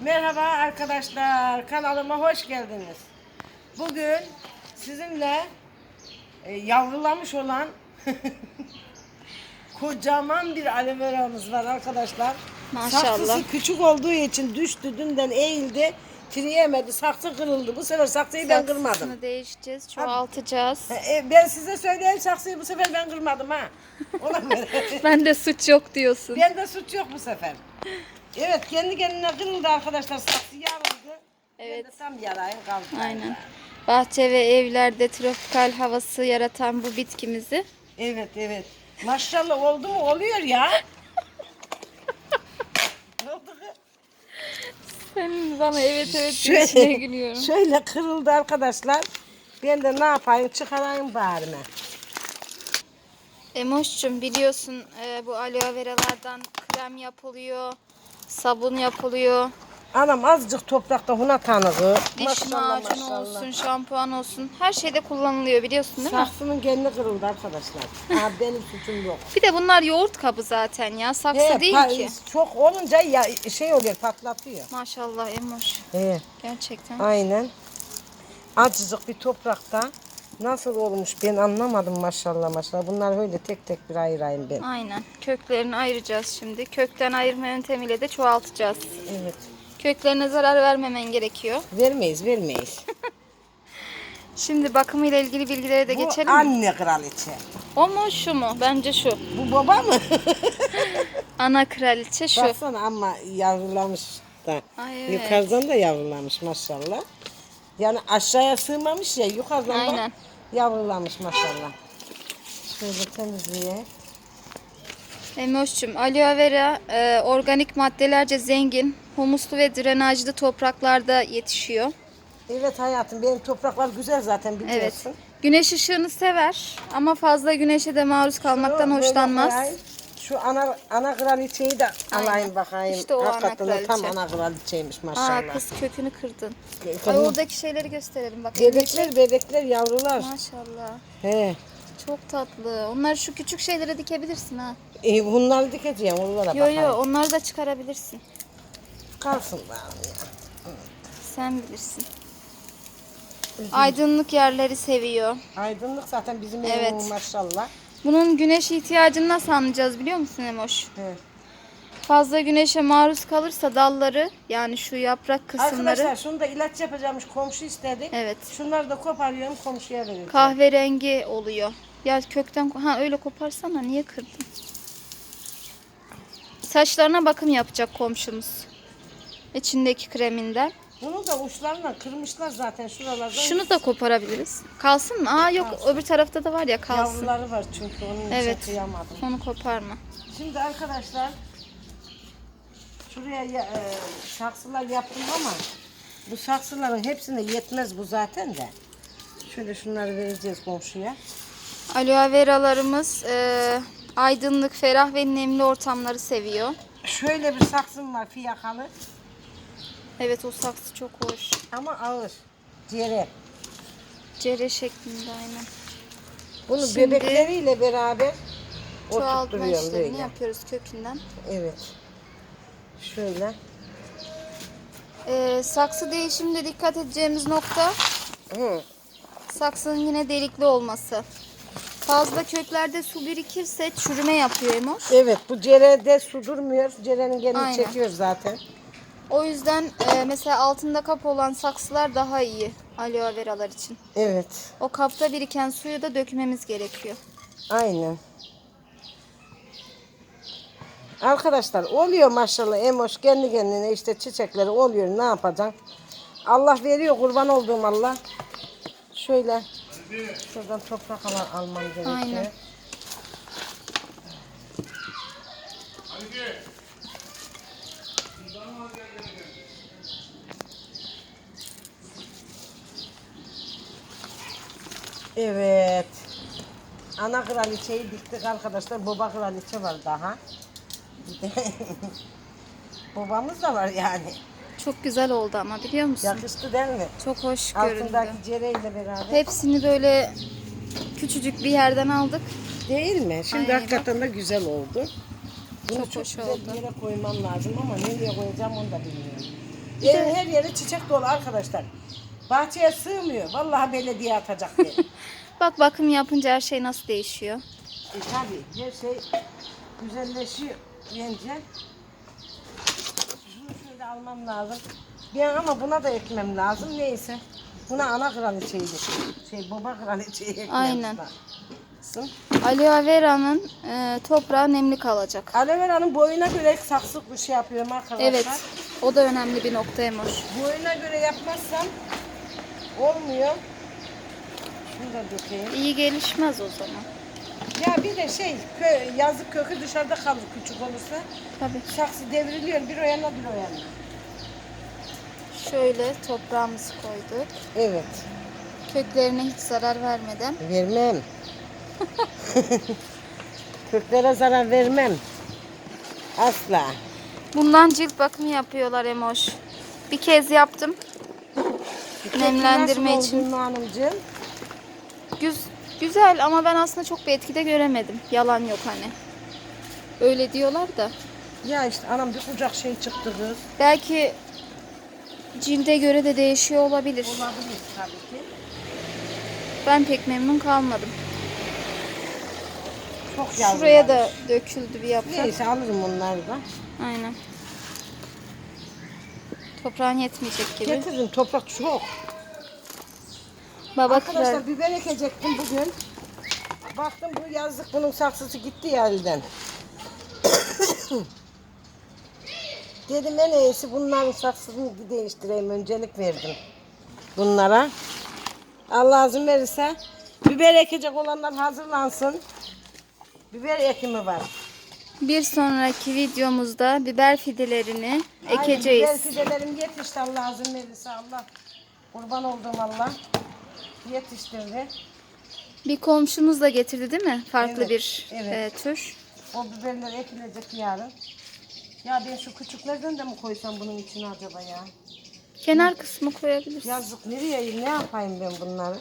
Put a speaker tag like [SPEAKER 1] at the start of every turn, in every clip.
[SPEAKER 1] Merhaba arkadaşlar, kanalıma hoş geldiniz. Bugün sizinle e, yavrulamış olan kocaman bir aloe veramız var arkadaşlar.
[SPEAKER 2] Maşallah.
[SPEAKER 1] Saksısı küçük olduğu için düştü, dünden eğildi, tiriyemedi, saksı kırıldı. Bu sefer saksıyı ben kırmadım.
[SPEAKER 2] Saksısını değişeceğiz, çoğaltacağız.
[SPEAKER 1] E, ben size söyleyeyim saksıyı bu sefer ben kırmadım ha. Ona göre.
[SPEAKER 2] ben de suç yok diyorsun.
[SPEAKER 1] Bende suç yok bu sefer. Evet kendi kendine kırıldı arkadaşlar saksı yarıldı.
[SPEAKER 2] Evet.
[SPEAKER 1] Ben de tam yarayım kaldı.
[SPEAKER 2] Aynen. Bahçe ve evlerde tropikal havası yaratan bu bitkimizi
[SPEAKER 1] Evet evet. Maşallah oldu mu oluyor ya. ne oldu kız?
[SPEAKER 2] senin bana evet evet
[SPEAKER 1] Şöyle-
[SPEAKER 2] diyişine gülüyorum.
[SPEAKER 1] Şöyle kırıldı arkadaşlar. Ben de ne yapayım çıkarayım ben.
[SPEAKER 2] Emoş'cum biliyorsun e, bu aloe veralardan krem yapılıyor, sabun yapılıyor,
[SPEAKER 1] Anam azıcık toprakta huna tanığı.
[SPEAKER 2] diş macunu olsun, şampuan olsun her şeyde kullanılıyor biliyorsun değil mi?
[SPEAKER 1] Saksının kendi kırıldı arkadaşlar. Ha, benim suçum yok.
[SPEAKER 2] Bir de bunlar yoğurt kabı zaten ya saksı
[SPEAKER 1] He,
[SPEAKER 2] değil
[SPEAKER 1] pa-
[SPEAKER 2] ki.
[SPEAKER 1] Çok olunca ya, şey oluyor patlatıyor.
[SPEAKER 2] Maşallah Emoş
[SPEAKER 1] He.
[SPEAKER 2] gerçekten.
[SPEAKER 1] Aynen. Azıcık bir toprakta nasıl olmuş ben anlamadım maşallah maşallah. Bunlar öyle tek tek bir ayırayım ben.
[SPEAKER 2] Aynen. Köklerini ayıracağız şimdi. Kökten ayırma yöntemiyle de çoğaltacağız.
[SPEAKER 1] Evet.
[SPEAKER 2] Köklerine zarar vermemen gerekiyor.
[SPEAKER 1] Vermeyiz vermeyiz.
[SPEAKER 2] Şimdi bakımıyla ilgili bilgilere de
[SPEAKER 1] Bu
[SPEAKER 2] geçelim mi?
[SPEAKER 1] anne kraliçe.
[SPEAKER 2] O mu şu mu? Bence şu.
[SPEAKER 1] Bu baba mı?
[SPEAKER 2] Ana kraliçe şu.
[SPEAKER 1] Baksana ama yavrulamış da.
[SPEAKER 2] Ay, evet.
[SPEAKER 1] Yukarıdan da yavrulamış maşallah. Yani aşağıya sığmamış ya yukarıdan
[SPEAKER 2] Aynen.
[SPEAKER 1] da yavrulamış maşallah. Şöyle temizleyeyim.
[SPEAKER 2] Emoş'cum aloe vera e, organik maddelerce zengin, humuslu ve drenajlı topraklarda yetişiyor.
[SPEAKER 1] Evet hayatım benim topraklar güzel zaten
[SPEAKER 2] Evet.
[SPEAKER 1] biliyorsun.
[SPEAKER 2] Güneş ışığını sever ama fazla güneşe de maruz kalmaktan
[SPEAKER 1] Şunu böyle
[SPEAKER 2] hoşlanmaz.
[SPEAKER 1] koyayım. Şu ana ana kraliçeyi de
[SPEAKER 2] Aynen.
[SPEAKER 1] alayım bakayım.
[SPEAKER 2] İşte o ana
[SPEAKER 1] Hakikaten de tam
[SPEAKER 2] kraliçe.
[SPEAKER 1] ana kraliçeymiş
[SPEAKER 2] Aa
[SPEAKER 1] maşallah.
[SPEAKER 2] kız kökünü kırdın.
[SPEAKER 1] Kı-
[SPEAKER 2] Ay oradaki şeyleri gösterelim bak.
[SPEAKER 1] Bebekler bebekler yavrular.
[SPEAKER 2] Maşallah.
[SPEAKER 1] He.
[SPEAKER 2] Çok tatlı. Onları şu küçük şeylere dikebilirsin ha.
[SPEAKER 1] E, bunları dikeceğim onlara
[SPEAKER 2] Yo
[SPEAKER 1] bakayım.
[SPEAKER 2] yo onları da çıkarabilirsin.
[SPEAKER 1] Kalsın bari ya.
[SPEAKER 2] Sen bilirsin. Aydınlık yerleri seviyor.
[SPEAKER 1] Aydınlık zaten bizim
[SPEAKER 2] Evet.
[SPEAKER 1] evimiz maşallah.
[SPEAKER 2] Bunun güneş ihtiyacını nasıl anlayacağız biliyor musun Emoş?
[SPEAKER 1] He.
[SPEAKER 2] Fazla güneşe maruz kalırsa dalları yani şu yaprak kısımları
[SPEAKER 1] Arkadaşlar şunu da ilaç yapacağımız komşu istedi.
[SPEAKER 2] evet
[SPEAKER 1] Şunları da koparıyorum komşuya veriyorum.
[SPEAKER 2] kahverengi oluyor. Ya kökten ha öyle koparsana niye kırdın? Saçlarına bakım yapacak komşumuz. İçindeki kreminden.
[SPEAKER 1] Bunu da uçlarından kırmışlar zaten şuralardan.
[SPEAKER 2] Şunu da koparabiliriz. Kalsın mı? Aa yok öbür tarafta da var ya kalsın.
[SPEAKER 1] Yavruları var çünkü onun
[SPEAKER 2] Evet.
[SPEAKER 1] için kıyamadım.
[SPEAKER 2] Onu koparma.
[SPEAKER 1] Şimdi arkadaşlar şuraya ya- e, saksılar yaptım ama bu saksıların hepsine yetmez bu zaten de. Şöyle şunları vereceğiz komşuya.
[SPEAKER 2] Aloe veralarımız e, aydınlık, ferah ve nemli ortamları seviyor.
[SPEAKER 1] Şöyle bir saksım var fiyakalı
[SPEAKER 2] Evet o saksı çok hoş.
[SPEAKER 1] ama ağır. Cere.
[SPEAKER 2] Cere şeklinde aynen.
[SPEAKER 1] Bunu
[SPEAKER 2] Şimdi
[SPEAKER 1] bebekleriyle beraber
[SPEAKER 2] Çoğaltma işlemini
[SPEAKER 1] böyle.
[SPEAKER 2] yapıyoruz kökünden.
[SPEAKER 1] Evet. Şöyle.
[SPEAKER 2] E, saksı değişiminde dikkat edeceğimiz nokta
[SPEAKER 1] Hı.
[SPEAKER 2] saksının yine delikli olması. Fazla köklerde su birikirse çürüme yapıyor Emoş.
[SPEAKER 1] Evet bu cerede su durmuyor. Cerenin kendini
[SPEAKER 2] Aynen.
[SPEAKER 1] çekiyor zaten.
[SPEAKER 2] O yüzden e, mesela altında kap olan saksılar daha iyi aloe veralar için.
[SPEAKER 1] Evet.
[SPEAKER 2] O kapta biriken suyu da dökmemiz gerekiyor.
[SPEAKER 1] Aynen. Arkadaşlar oluyor maşallah emoş kendi kendine işte çiçekleri oluyor ne yapacaksın? Allah veriyor kurban olduğum Allah. Şöyle şuradan toprak al almam gerekiyor.
[SPEAKER 2] Aynen.
[SPEAKER 1] Evet. Ana kraliçeyi diktik arkadaşlar. Baba kraliçe var daha. Babamız da var yani.
[SPEAKER 2] Çok güzel oldu ama biliyor musun?
[SPEAKER 1] Yakıştı değil mi?
[SPEAKER 2] Çok hoş göründü.
[SPEAKER 1] Altındaki cereyle beraber.
[SPEAKER 2] Hepsini böyle küçücük bir yerden aldık.
[SPEAKER 1] Değil mi? Şimdi
[SPEAKER 2] Aynen.
[SPEAKER 1] hakikaten de güzel oldu. Bunu
[SPEAKER 2] Çok
[SPEAKER 1] çok,
[SPEAKER 2] hoş
[SPEAKER 1] güzel
[SPEAKER 2] oldu.
[SPEAKER 1] bir yere koymam lazım ama nereye koyacağım onu da bilmiyorum. Evin her yeri çiçek dolu arkadaşlar. Bahçeye sığmıyor. Vallahi belediye atacak beni.
[SPEAKER 2] Bak bakım yapınca her şey nasıl değişiyor.
[SPEAKER 1] E tabii her şey güzelleşiyor bence. Şunu şöyle almam lazım. Ben ama buna da ekmem lazım. Neyse. Buna ana kraliçeyi de şey baba kraliçeyi ekmem
[SPEAKER 2] Aynen.
[SPEAKER 1] lazım.
[SPEAKER 2] Aloe vera'nın e, toprağı nemli kalacak.
[SPEAKER 1] Aloe vera'nın boyuna göre saksı bir şey yapıyorum arkadaşlar.
[SPEAKER 2] Evet. O da önemli bir nokta Emoş.
[SPEAKER 1] Boyuna göre yapmazsam olmuyor. Şunu da dökeyim.
[SPEAKER 2] İyi gelişmez o zaman.
[SPEAKER 1] Ya bir de şey kö, yazık kökü dışarıda kalır küçük olursa.
[SPEAKER 2] Tabii.
[SPEAKER 1] Saksı devriliyor bir o yana bir o yana.
[SPEAKER 2] Şöyle toprağımızı koyduk.
[SPEAKER 1] Evet.
[SPEAKER 2] Köklerine hiç zarar vermeden.
[SPEAKER 1] Vermem. Köklere zarar vermem. Asla.
[SPEAKER 2] Bundan cilt bakımı yapıyorlar Emoş. Bir kez yaptım. Nemlendirme için.
[SPEAKER 1] Hanımcığım?
[SPEAKER 2] Güz, güzel ama ben aslında çok bir etkide göremedim. Yalan yok hani. Öyle diyorlar da.
[SPEAKER 1] Ya işte anam bir kucak şey çıktı kız.
[SPEAKER 2] Belki cilde göre de değişiyor olabilir.
[SPEAKER 1] Olabilir tabii ki.
[SPEAKER 2] Ben pek memnun kalmadım.
[SPEAKER 1] Çok.
[SPEAKER 2] Şuraya da döküldü bir yaprak.
[SPEAKER 1] Neyse alırım onları da.
[SPEAKER 2] Aynen. Toprağın yetmeyecek gibi.
[SPEAKER 1] Getiririm toprak çok.
[SPEAKER 2] Baba
[SPEAKER 1] Arkadaşlar
[SPEAKER 2] kırar.
[SPEAKER 1] biber ekecektim bugün. Baktım bu yazlık bunun saksısı gitti ya elden. Dedim en iyisi bunların saksısını değiştireyim. Öncelik verdim bunlara. Allah izin verirse biber ekecek olanlar hazırlansın. Biber ekimi var.
[SPEAKER 2] Bir sonraki videomuzda biber fidelerini
[SPEAKER 1] Aynen,
[SPEAKER 2] ekeceğiz.
[SPEAKER 1] biber fidelerim yetişti Allah izin verirse Allah. Kurban olduğum Allah yetiştirdi.
[SPEAKER 2] Bir komşumuz da getirdi değil mi? Farklı
[SPEAKER 1] Evet,
[SPEAKER 2] bir
[SPEAKER 1] evet.
[SPEAKER 2] e, tür.
[SPEAKER 1] O biberler ekilecek yarın. Ya ben şu küçüklerden de mi koysam bunun içine acaba ya?
[SPEAKER 2] Kenar kısmı koyabilirsin.
[SPEAKER 1] Yazık nereye ne yapayım ben bunları?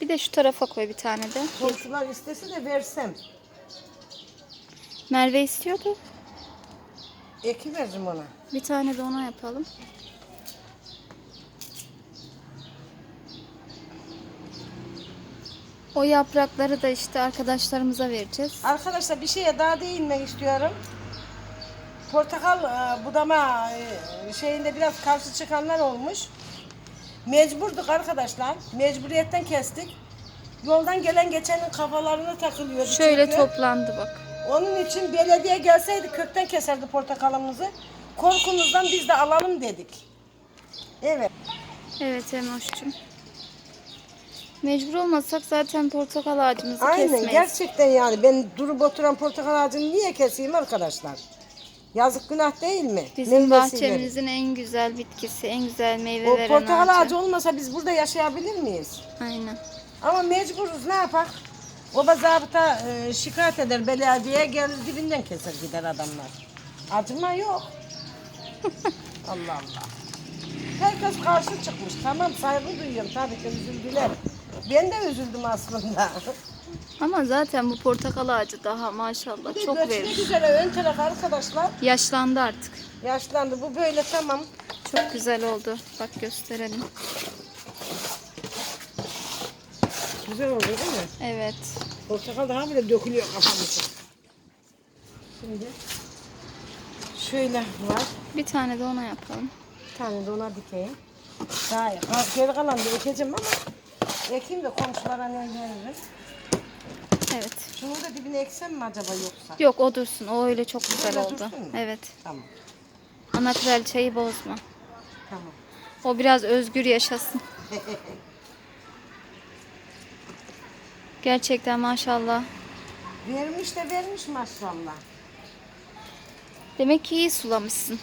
[SPEAKER 2] Bir de şu tarafa koy bir tane de.
[SPEAKER 1] Komşular istese de versem.
[SPEAKER 2] Merve istiyordu.
[SPEAKER 1] Eki veririm ona.
[SPEAKER 2] Bir tane de ona yapalım. O yaprakları da işte arkadaşlarımıza vereceğiz.
[SPEAKER 1] Arkadaşlar bir şeye daha değinmek istiyorum. Portakal e, budama e, şeyinde biraz karşı çıkanlar olmuş. Mecburduk arkadaşlar. Mecburiyetten kestik. Yoldan gelen geçenin kafalarına takılıyordu.
[SPEAKER 2] Şöyle
[SPEAKER 1] çünkü.
[SPEAKER 2] toplandı bak.
[SPEAKER 1] Onun için belediye gelseydi kökten keserdi portakalımızı. Korkumuzdan biz de alalım dedik. Evet.
[SPEAKER 2] Evet Emoş'cum. Mecbur olmasak zaten portakal ağacımızı
[SPEAKER 1] Aynen
[SPEAKER 2] kesmeyiz.
[SPEAKER 1] gerçekten yani ben durup oturan portakal ağacını niye keseyim arkadaşlar? Yazık günah değil mi?
[SPEAKER 2] Bizim
[SPEAKER 1] Meyvesiyle.
[SPEAKER 2] bahçemizin en güzel bitkisi, en güzel meyve
[SPEAKER 1] O
[SPEAKER 2] veren
[SPEAKER 1] portakal
[SPEAKER 2] ağacı.
[SPEAKER 1] ağacı olmasa biz burada yaşayabilir miyiz?
[SPEAKER 2] Aynen.
[SPEAKER 1] Ama mecburuz ne yapak? Oba zabıta e, şikayet eder belediyeye gelir dibinden keser gider adamlar. Acıma yok. Allah Allah. Herkes karşı çıkmış. Tamam saygı duyuyorum tabii ki üzüldüler. Ben de üzüldüm aslında.
[SPEAKER 2] Ama zaten bu portakal ağacı daha maşallah çok
[SPEAKER 1] Göçmek
[SPEAKER 2] verir.
[SPEAKER 1] üzere ön taraf arkadaşlar.
[SPEAKER 2] Yaşlandı artık.
[SPEAKER 1] Yaşlandı. Bu böyle tamam.
[SPEAKER 2] Çok güzel oldu. Bak gösterelim.
[SPEAKER 1] Güzel oldu değil mi?
[SPEAKER 2] Evet.
[SPEAKER 1] Portakal daha bile dökülüyor kafamıza. Şimdi şöyle var.
[SPEAKER 2] Bir tane de ona yapalım.
[SPEAKER 1] Bir tane de ona dikeyim. Daha iyi. Ha, Geri kalan da ekeceğim ama ekeyim de komşulara ne veririm.
[SPEAKER 2] Evet.
[SPEAKER 1] Şunu da dibine eksem mi acaba yoksa?
[SPEAKER 2] Yok o dursun. O öyle çok güzel
[SPEAKER 1] Öyle
[SPEAKER 2] oldu.
[SPEAKER 1] dursun mu?
[SPEAKER 2] Evet.
[SPEAKER 1] Tamam.
[SPEAKER 2] Ana kraliçeyi bozma.
[SPEAKER 1] Tamam.
[SPEAKER 2] O biraz özgür yaşasın. Gerçekten maşallah.
[SPEAKER 1] vermiş de vermiş maşallah.
[SPEAKER 2] Demek ki iyi sulamışsın.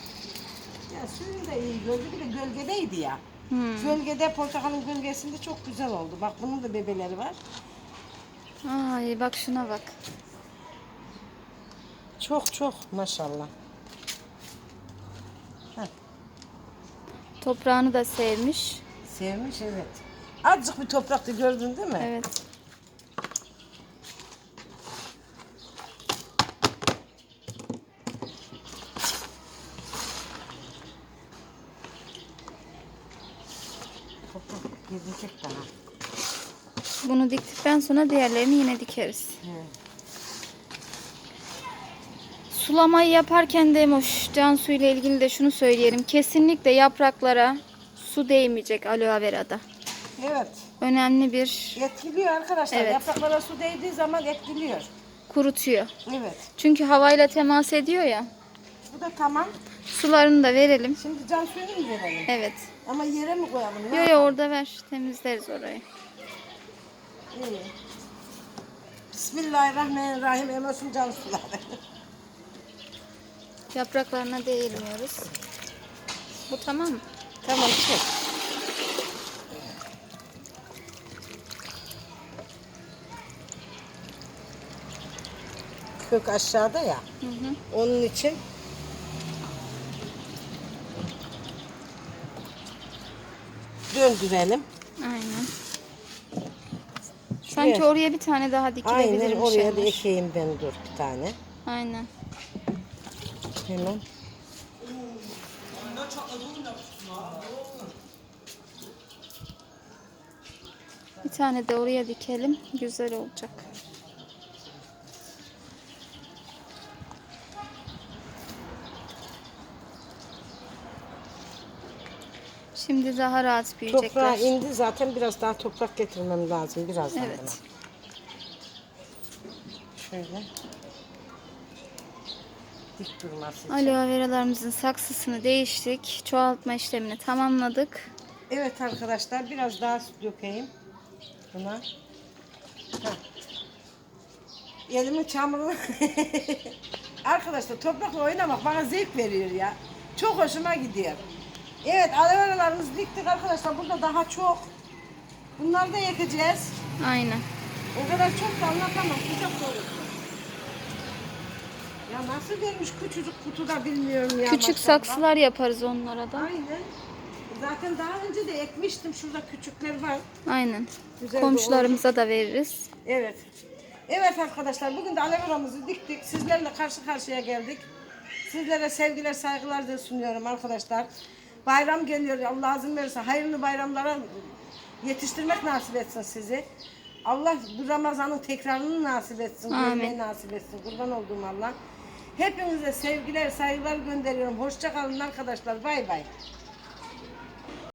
[SPEAKER 1] Ya suyun da iyi gördü. Bir de gölgedeydi ya.
[SPEAKER 2] Hmm.
[SPEAKER 1] Gölgede portakalın gölgesinde çok güzel oldu. Bak bunun da bebeleri var.
[SPEAKER 2] Ay bak şuna bak.
[SPEAKER 1] Çok çok maşallah.
[SPEAKER 2] Toprağını da sevmiş.
[SPEAKER 1] Sevmiş evet. Azıcık bir toprakta gördün değil mi?
[SPEAKER 2] Evet.
[SPEAKER 1] Gelecek daha.
[SPEAKER 2] Bunu diktikten sonra diğerlerini yine dikeriz.
[SPEAKER 1] He.
[SPEAKER 2] Sulamayı yaparken de Emoş, Cansu ile ilgili de şunu söyleyelim. Kesinlikle yapraklara su değmeyecek aloe verada.
[SPEAKER 1] Evet.
[SPEAKER 2] Önemli bir
[SPEAKER 1] Etkiliyor arkadaşlar.
[SPEAKER 2] Evet.
[SPEAKER 1] Yapraklara su değdiği zaman etkiliyor.
[SPEAKER 2] kurutuyor.
[SPEAKER 1] Evet.
[SPEAKER 2] Çünkü havayla temas ediyor ya.
[SPEAKER 1] Bu da tamam.
[SPEAKER 2] Sularını da verelim.
[SPEAKER 1] Şimdi can suyunu mu verelim?
[SPEAKER 2] Evet.
[SPEAKER 1] Ama yere mi koyalım? Ne
[SPEAKER 2] Yo yo orada ver. Temizleriz orayı.
[SPEAKER 1] İyi. Bismillahirrahmanirrahim. Emosun can suları.
[SPEAKER 2] Yapraklarına değirmiyoruz. Bu tamam mı?
[SPEAKER 1] tamam çek. Kök aşağıda ya.
[SPEAKER 2] Hı hı.
[SPEAKER 1] Onun için döndürelim.
[SPEAKER 2] Aynen.
[SPEAKER 1] Şuraya-
[SPEAKER 2] Sanki oraya bir tane daha dikilebilir
[SPEAKER 1] Aynen
[SPEAKER 2] bir
[SPEAKER 1] oraya da
[SPEAKER 2] şeyler.
[SPEAKER 1] ekeyim ben dur bir tane.
[SPEAKER 2] Aynen.
[SPEAKER 1] Hemen.
[SPEAKER 2] Bir tane de oraya dikelim. Güzel olacak. Şimdi daha rahat
[SPEAKER 1] Toprağa
[SPEAKER 2] büyüyecekler.
[SPEAKER 1] indi zaten biraz daha toprak getirmem lazım birazdan
[SPEAKER 2] Evet.
[SPEAKER 1] buna. Şöyle. Dik durması için.
[SPEAKER 2] Aloe veralarımızın saksısını değiştik. Çoğaltma işlemini tamamladık.
[SPEAKER 1] Evet arkadaşlar biraz daha su dökeyim buna. Heh. Elimin çamurunu Arkadaşlar toprakla oynamak bana zevk veriyor ya. Çok hoşuma gidiyor. Evet aloe veralarımızı diktik arkadaşlar. Burada daha çok. Bunları da yakacağız.
[SPEAKER 2] Aynen.
[SPEAKER 1] O kadar çok da anlatamam. Kucak dolusu. Ya nasıl vermiş küçücük kutuda bilmiyorum ya.
[SPEAKER 2] Küçük
[SPEAKER 1] maşallah.
[SPEAKER 2] saksılar yaparız onlara da.
[SPEAKER 1] Aynen. Zaten daha önce de ekmiştim. Şurada küçükler var.
[SPEAKER 2] Aynen.
[SPEAKER 1] Güzel
[SPEAKER 2] Komşularımıza da veririz.
[SPEAKER 1] Evet. Evet arkadaşlar bugün de aleveramızı diktik. Sizlerle karşı karşıya geldik. Sizlere sevgiler saygılar da sunuyorum arkadaşlar. Bayram geliyor. Allah izin verirse hayırlı bayramlara yetiştirmek nasip etsin sizi. Allah bu Ramazan'ın tekrarını nasip etsin.
[SPEAKER 2] Amin.
[SPEAKER 1] Görmeyi nasip etsin. Kurban olduğum Allah. Hepinize sevgiler saygılar gönderiyorum. Hoşça kalın arkadaşlar. Bay bay.